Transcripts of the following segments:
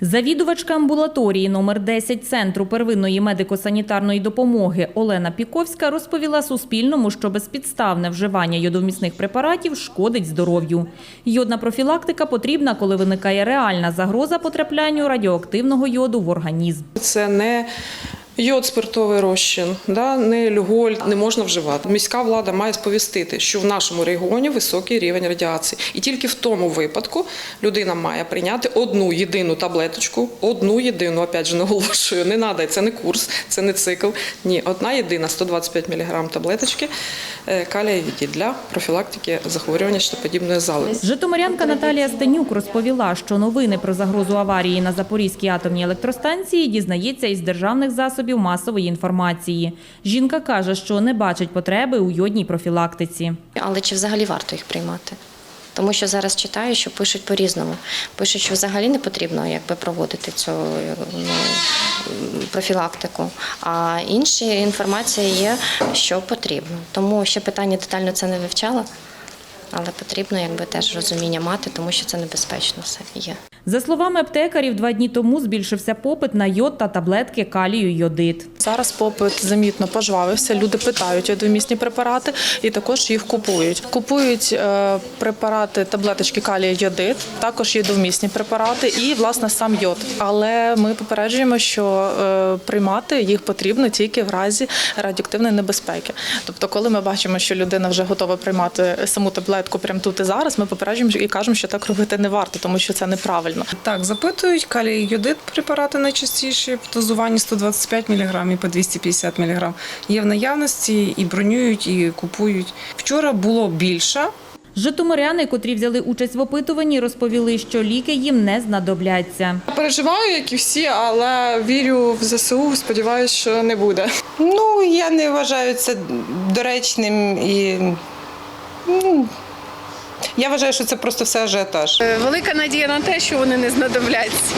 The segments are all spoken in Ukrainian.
Завідувачка амбулаторії номер 10 Центру первинної медико-санітарної допомоги Олена Піковська розповіла Суспільному, що безпідставне вживання йодовмісних препаратів шкодить здоров'ю. Йодна профілактика потрібна, коли виникає реальна загроза потраплянню радіоактивного йоду в організм. Це не йод спиртовий розчин, да, не люголь, не можна вживати. Міська влада має сповістити, що в нашому регіоні високий рівень радіації. І тільки в тому випадку людина має прийняти одну єдину таблеточку, одну єдину, опять же наголошую, не треба, це не курс, це не цикл. Ні, одна єдина 125 мг таблеточки е, калія для профілактики захворювання щитоподібної залози. Житомирянка Наталія Стенюк розповіла, що новини про загрозу аварії на Запорізькій атомній електростанції дізнається із державних засобів масової інформації. Жінка каже, що не бачить потреби у йодній профілактиці. Але чи взагалі варто їх приймати? Тому що зараз читаю, що пишуть по-різному. Пишуть, що взагалі не потрібно якби, проводити цю ну, профілактику. А інші інформація є, що потрібно. Тому ще питання детально це не вивчала, але потрібно якби, теж розуміння мати, тому що це небезпечно все є. За словами аптекарів, два дні тому збільшився попит на йод та таблетки калію йодит. Зараз попит замітно пожвавився. Люди питають йодомісні препарати і також їх купують. Купують е, препарати таблеточки калія йодит, також йодовмісні препарати і власне сам йод. Але ми попереджуємо, що е, приймати їх потрібно тільки в разі радіоактивної небезпеки. Тобто, коли ми бачимо, що людина вже готова приймати саму таблетку прямо тут і зараз, ми попереджуємо і кажемо, що так робити не варто, тому що це неправильно. Так, запитують калій йодит препарати найчастіші в дозуванні 125 мг і по 250 мг. Є в наявності і бронюють, і купують. Вчора було більше. Житомиряни, котрі взяли участь в опитуванні, розповіли, що ліки їм не знадобляться. Переживаю, як і всі, але вірю в ЗСУ. Сподіваюся, що не буде. Ну, я не вважаю це доречним і. Я вважаю, що це просто все ажіотаж. Велика надія на те, що вони не знадобляться.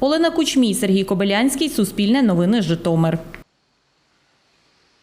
Олена Кучмій, Сергій Кобилянський, Суспільне новини Житомир.